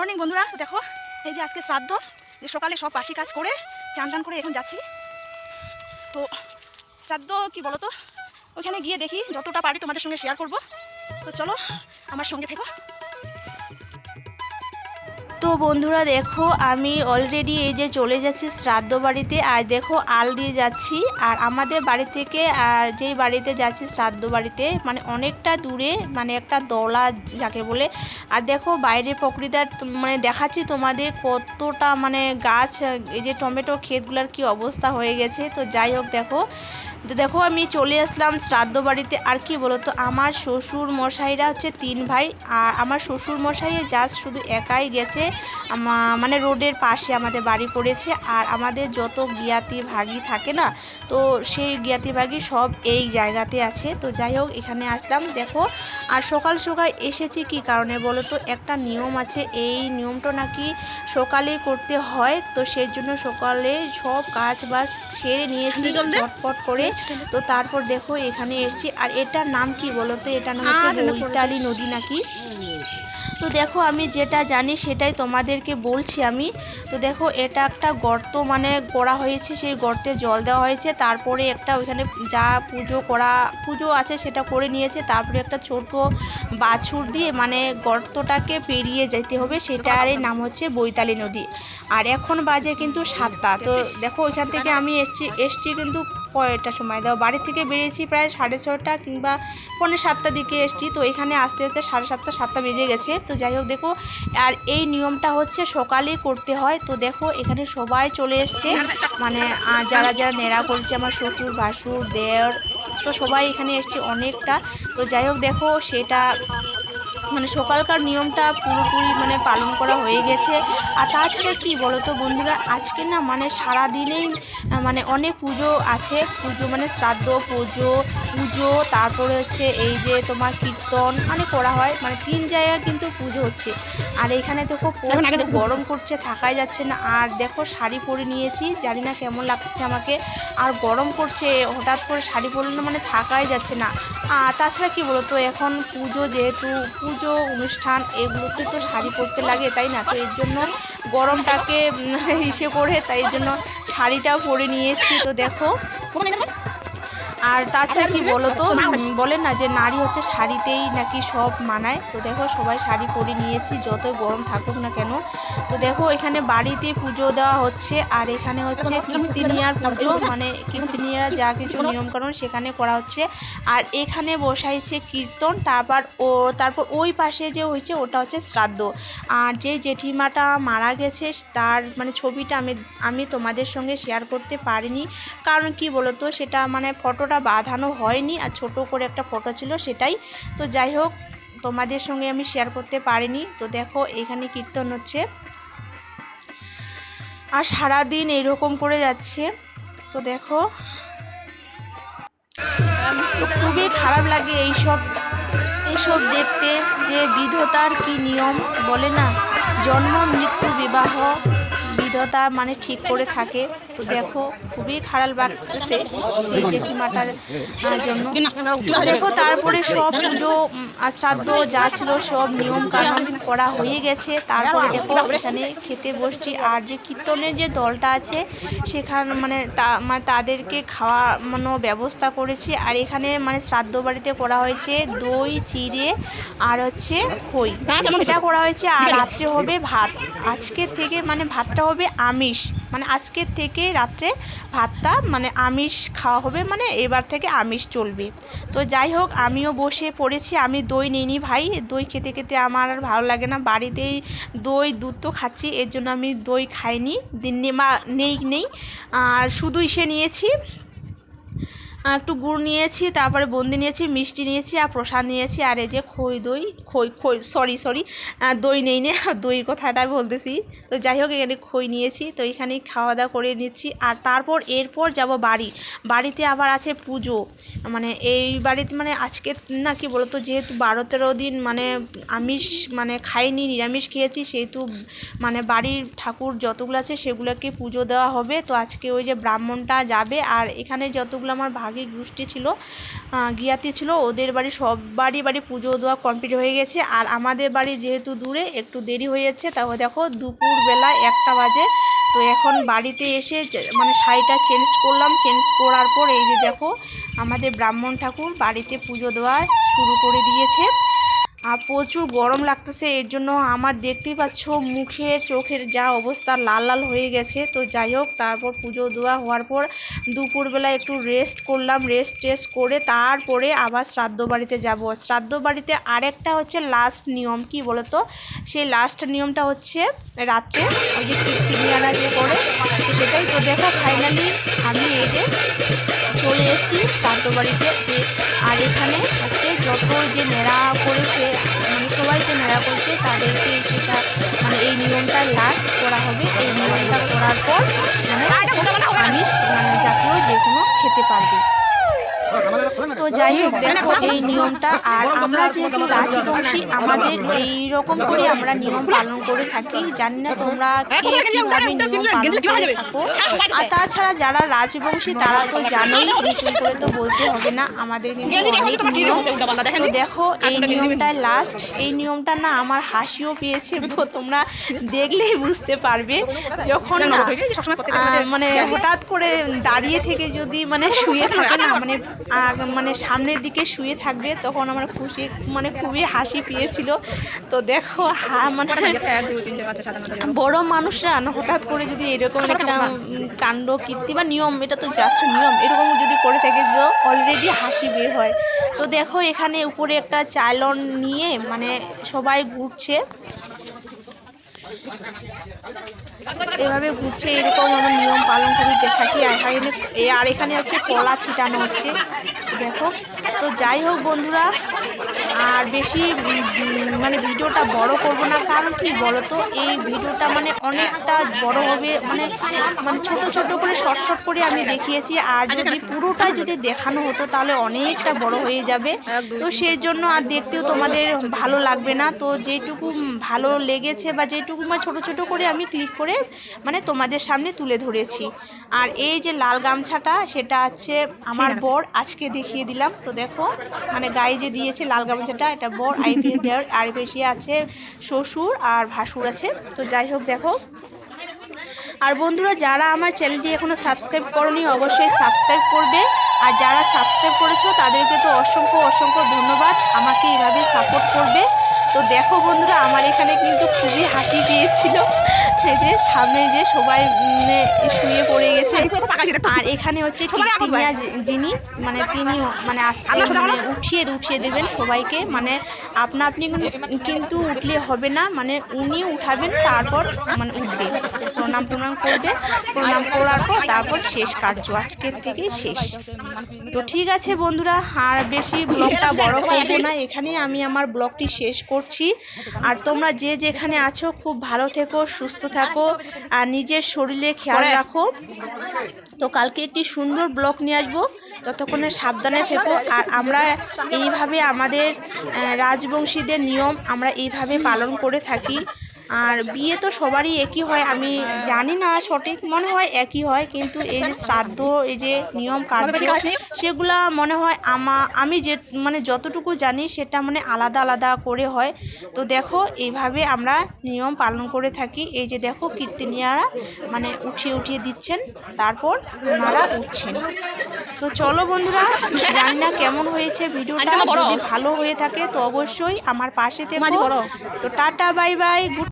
Morning, বন্ধুরা। দেখো, এই যে আজকে শ্রাদ্ধ, যে সকালে সব বাসি কাজ করে চান চান করে এখন যাচ্ছি। তো শ্রাদ্ধ কি বলো তো ওইখানে গিয়ে দেখি, যতটা পারি তোমাদের সঙ্গে শেয়ার করব। তো চলো, আমার সঙ্গে থেকো। তো বন্ধুরা দেখো, আমি অলরেডি এই যে চলে যাচ্ছি শ্রাদ্ধ বাড়িতে। আর দেখো, আল দিয়ে যাচ্ছি। আর আমাদের বাড়ি থেকে, আর যেই বাড়িতে যাচ্ছি শ্রাদ্ধ বাড়িতে মানে অনেকটা দূরে মানে একটা দলা যাকে বলে। আর দেখো, বাইরে প্রকৃতার মানে দেখাচ্ছি তোমাদের কতটা মানে গাছ, এই যে টমেটো ক্ষেতগুলোর কি অবস্থা হয়ে গেছে। তো যাই হোক, দেখো তো দেখো আমি চলে আসলাম শ্রাদ্ধ বাড়িতে। আর কি বলতো আমার শ্বশুর মশাইরা হচ্ছে তিন ভাই আর আমার শ্বশুর মশাইয়ে জাস্ট শুধু একাই গেছে। মানে রোডের পাশে আমাদের বাড়ি পড়েছে আর আমাদের যত জ্ঞাতি ভাগি থাকে না তো সেই জ্ঞাতি ভাগি সব এই জায়গাতে আছে। তো যাই হোক এখানে আসলাম দেখো। আর সকাল সকাল এসেছি কি কারণে বলো তো একটা নিয়ম আছে এই নিয়মটা নাকি সকালে করতে হয় তো সেই জন্য সকালে সব কাজ বাজ সেরে নিয়েছি। চটপট করে। তো তারপর দেখো এখানে এসেছি। আর এটার নাম কি বলো তো এটা নাম হচ্ছে বৈতালি নদী নাকি? তো দেখো আমি যেটা জানি সেটাই তোমাদেরকে বলছি আমি। তো দেখো এটা একটা গর্ত মানে করা হয়েছে সেই গর্তে জল দেওয়া হয়েছে। তারপরে একটা ওইখানে যা পুজো করা পুজো আছে সেটা করে নিয়েছে। তারপরে একটা ছোট বাছুর দিয়ে মানে গর্তটাকে পেরিয়ে যেতে হবে। সেটারই নাম হচ্ছে বৈতালি নদী। আর এখন বাজে কিন্তু সাতটা। তো দেখো ওইখান থেকে আমি এসছি এসছি কিন্তু কয়টা সময় দাও। বাড়ি থেকে বেরিয়েছি প্রায় সাড়ে ছটা কিংবা পৌনে সাতটার দিকে এসছি। তো এখানে আসতে আসতে সাড়ে সাতটা সাতটা বেজে গেছে। তো যাই হোক, দেখো, আর এই নিয়মটা হচ্ছে সকালেই করতে হয়। তো দেখো, এখানে সবাই চলে এসছে। মানে যারা যারা নেড়া করছে আমার শ্বশুর, ভাসুর, দেওর, তো সবাই এখানে এসছে অনেকটা। তো যাই হোক, দেখো, সেটা মানে সকালকার নিয়মটা পুরোপুরি মানে পালন করা হয়ে গেছে। আর তাছাড়া কি বলো তো বন্ধুরা আজকে না মানে সারা দিনেই মানে অনেক পুজো আছে। পুজো মানে শ্রাদ্ধ পুজো পুজো তারপরে হচ্ছে এই যে তোমার কীর্তন মানে করা হয়। মানে তিন জায়গায় কিন্তু পুজো হচ্ছে। আর এখানে তো প্রচুর দেখো। গরম করছে থাকাই যাচ্ছে না। আর দেখো শাড়ি পরে নিয়েছি জানি না কেমন লাগছে আমাকে। আর গরম করছে হঠাৎ করে শাড়ি পরলে মানে থাকাই যাচ্ছে না। আর তাছাড়া কি বলতো এখন পুজো যেহেতু পুজো অনুষ্ঠান এগুলোতে তো শাড়ি পরতে লাগে, তাই না? তো এর জন্য গরমটাকে ইসে করে তাই জন্য শাড়িটাও পরে নিয়েছি তো দেখো আর তাছাড়া কি বলো তো বলে না যে নারী হচ্ছে শাড়িতেই নাকি সব মানায়। তো দেখো সবাই শাড়ি পরে নিয়েছি যতই গরম থাকুক না কেন। তো দেখো এখানে বাড়িতে পুজো দেওয়া হচ্ছে আর এখানে হচ্ছে কীর্তিনিয়ার পুজো মানে কীর্তিনিয়ারা যা কিছু নিয়মকানুন সেখানে করা হচ্ছে। আর এখানে বসাইছে কীর্তন তারপর ও তারপর ওই পাশে যে হয়েছে ওটা হচ্ছে শ্রাদ্ধ। আর যে জেঠিমাটা মারা গেছে তার মানে ছবিটা আমি আমি তোমাদের সঙ্গে শেয়ার করতে পারিনি। কারণ কি বলো তো সেটা মানে ফটোটা বাঁধানো হয়নি আর ছোট করে একটা ফটো ছিল সেটাই। তো যাই হোক, তোমাদের সঙ্গে আমি শেয়ার করতে পারিনি। তো দেখো, এখানে কীর্তন হচ্ছে। আর সারাদিন এরকম করে যাচ্ছে। তো দেখো। খুবই খারাপ লাগে এইসব এইসব দেখতে যে বিধতার কি নিয়ম বলে না? জন্ম, মৃত্যু, বিবাহ। বিধতা মানে ঠিক করে থাকে। তো দেখো খুবই খারাপ লাগতেছে সেই জেঠিমাটার জন্য। দেখো তারপরে সব পুজো শ্রাদ্ধ যা ছিল সব নিয়ম কানুন করা হয়ে গেছে। তারপরে দেখো এখানে খেতে বসছি। আর যে কীর্তনের যে দলটা আছে সেখানে মানে তা মানে তাদেরকে খাওয়ানো ব্যবস্থা করেছে। আর এখানে মানে শ্রাদ্ধ বাড়িতে করা হয়েছে দই চিড়ে আর হচ্ছে খই। এটা করা হয়েছে। আর রাত্রে হবে ভাত। আজকের থেকে মানে ভাতটা হবে আমিষ মানে আজকের থেকে রাত্রে ভাতটা মানে আমিষ খাওয়া হবে মানে এবার থেকে আমিষ চলবে। তো যাই হোক, আমিও বসে পড়েছি, আমি দই নিইনি ভাই, দই খেতে খেতে আমার আর ভালো লাগে না, বাড়িতেই দই, দুধ তো খাচ্ছি, এর জন্য আমি দই খাইনি, দিন নেই নেই। আর শুধু ইসে নিয়েছি একটু গুড় নিয়েছি, তারপরে বন্দি নিয়েছি, মিষ্টি নিয়েছি, আর প্রসাদ নিয়েছি, আর এই যে খই দই, খই খই সরি সরি দই নেই নে, দইয়ের কথাটা বলতেছি। তো যাই হোক, এখানে খই নিয়েছি, তো এখানে খাওয়া দাওয়া করে নিচ্ছি। আর তারপর এরপর যাব বাড়ি। বাড়িতে আবার আছে পুজো। মানে এই বাড়িতে মানে আজকে না কি বলতো, যেহেতু বারো তেরো দিন মানে আমিষ মানে খাইনি, নিরামিষ খেয়েছি, সেহেতু মানে বাড়ির ঠাকুর যতগুলো আছে সেগুলোকে পুজো দেওয়া হবে। তো আজকে ওই যে ব্রাহ্মণটা যাবে, আর এখানে যতগুলো আমার আগে গোষ্ঠী ছিল গিয়াতি ছিল, ওদের বাড়ি সব বাড়ি বাড়ি পুজো দেওয়া কমপ্লিট হয়ে গেছে। আর আমাদের বাড়ি যেহেতু দূরে, একটু দেরি হয়ে যাচ্ছে, তাও দেখো দুপুরবেলা একটা বাজে। তো এখন বাড়িতে এসে মানে শাড়িটা চেঞ্জ করলাম। চেঞ্জ করার পর এই যে দেখো, আমাদের ব্রাহ্মণ ঠাকুর বাড়িতে পুজো দেওয়া শুরু করে দিয়েছে। আর প্রচুর গরম লাগতেছে, এর জন্য আমার দেখতেই পাচ্ছ মুখের চোখের যা অবস্থা লাল লাল হয়ে গেছে। তো যাই হোক, তারপর পুজো দেওয়া হওয়ার পর দুপুরবেলা একটু রেস্ট করলাম রেস্ট টেস্ট করে তারপরে আবার শ্রাদ্ধ বাড়িতে যাব। শ্রাদ্ধ বাড়িতে আরেকটা হচ্ছে লাস্ট নিয়ম, কি বলতো? সেই লাস্ট নিয়মটা হচ্ছে রাত্রে ওই যে কীর্তিনিয়ারা যে করে, সেটাই তো দেখো ফাইনালি আমি এই যে চলে এসেছি। শ্রাদ্ধ বাড়িতে যে- আর এখানে হচ্ছে যত যে নেড়া করেছে মানে সবাই যে নেড়া করছে তাদেরকে সেটা মানে এই নিয়মটা লাস্ট করা হবে। এই নিয়মটা করার পর মানে আমিষ মানে জাতীয় যে কোনো খেতে পারবে। তো যাই হোক দেখো এই নিয়মটা আর আমরা যেহেতু রাজবংশী আমাদের এই রকম করে আমরা নিয়ম পালন করে থাকি জানি না তোমরা আর তাছাড়া যারা রাজবংশী তারা তো জানোই নতুন করে তো বলতে হবে না আমাদের কিন্তু দেখো এই নিয়মটাই লাস্ট এই নিয়মটা না আমার হাসিও পেয়েছে তো তোমরা দেখলেই বুঝতে পারবে যখন মানে হঠাৎ করে দাঁড়িয়ে থেকে যদি মানে শুয়ে থাকে না মানে আর মানে সামনের দিকে শুয়ে থাকবে তখন আমার খুশি মানে খুবই হাসি পেয়েছিল। তো দেখো মানে বড় মানুষরা হঠাৎ করে যদি এরকম একটা কাণ্ড কীর্তি বা নিয়ম এটা তো জাস্ট নিয়ম এরকম যদি করে থাকে তো অলরেডি হাসি বের হয়। তো দেখো এখানে উপরে একটা চালন নিয়ে মানে সবাই ঘুরছে। এভাবে ঘুরছে এরকম আমরা নিয়ম পালন করে দেখাচ্ছি। আর এখানে আর এখানে হচ্ছে কলা ছিটানো হচ্ছে। দেখো। তো যাই হোক বন্ধুরা আর বেশি মানে ভিডিওটা বড় করব না কারণ কি বলো তো এই ভিডিওটা মানে অনেকটা বড় হবে মানে মানে ছোট ছোট করে শর্ট শর্ট করে আমি দেখিয়েছি। আর যদি পুরোটাই যদি দেখানো হতো তাহলে অনেকটা বড় হয়ে যাবে। তো সেই জন্য আর দেখতেও তোমাদের ভালো লাগবে না। তো যেটুকু ভালো লেগেছে বা যেটুকু মানে ছোটো ছোটো করে আমি ক্লিক করে মানে তোমাদের সামনে তুলে ধরেছি। আর এই যে লাল গামছাটা সেটা হচ্ছে আমার বর আজকে দেখিয়ে দিলাম। তো দেখো মানে গায়ে যে দিয়েছে লাল গামছাটা, এটা বর আইপিএস দেওয়ার, আর বেশি আছে শ্বশুর আর ভাসুর আছে। তো যাই হোক, দেখো। আর বন্ধুরা, যারা আমার চ্যানেলটি এখনও সাবস্ক্রাইব করেনি, অবশ্যই সাবস্ক্রাইব করবে। আর যারা সাবস্ক্রাইব করেছ তাদেরকে তো অসংখ্য অসংখ্য ধন্যবাদ। আমাকে এইভাবে সাপোর্ট করবে। তো দেখো বন্ধুরা আমার এখানে কিন্তু খুবই হাসি পেয়েছিল এই যে সামনে যে সবাই শুয়ে পড়ে গেছে। আর এখানে হচ্ছে যিনি মানে তিনি মানে আস্তে মানে উঠিয়ে উঠিয়ে দেবেন সবাইকে। মানে আপনা আপনি কিন্তু- কিন্তু উঠলে হবে না। মানে উনি উঠাবেন তারপর মানে উঠবে। প্রণাম প্রণাম করবে। প্রণাম করার পর তারপর শেষ কার্য। আজকের থেকে শেষ। তো ঠিক আছে বন্ধুরা আর বেশি ব্লগটা বড় করব না এখানে আমি আমার ব্লগটি শেষ করছি। আর তোমরা যে যেখানে আছো খুব ভালো থেকো সুস্থ থাকো আর নিজের শরীরে খেয়াল রাখো। তো কালকে একটি সুন্দর ব্লগ নিয়ে আসব ততক্ষণে সাবধানে থেকো। আর আমরা এইভাবে আমাদের রাজবংশীদের নিয়ম আমরা এইভাবে পালন করে থাকি। আর বিয়ে তো সবারই একই হয় আমি জানি না সঠিক মনে হয় একই হয় কিন্তু এই যে শ্রাদ্ধ এই যে নিয়ম কার্য সেগুলা মনে হয় আমা আমি যে মানে যতটুকু জানি সেটা মানে আলাদা আলাদা করে হয়। তো দেখো এইভাবে আমরা নিয়ম পালন করে থাকি। এই যে দেখো কীর্তনিয়ারা মানে উঠিয়ে উঠিয়ে দিচ্ছেন তারপর ওনারা উঠছেন। তো চলো বন্ধুরা জানি না কেমন হয়েছে ভিডিওটা? যদি ভালো হয়ে থাকে তো অবশ্যই আমার পাশে থেকো। তো টাটা বাই বাই গুড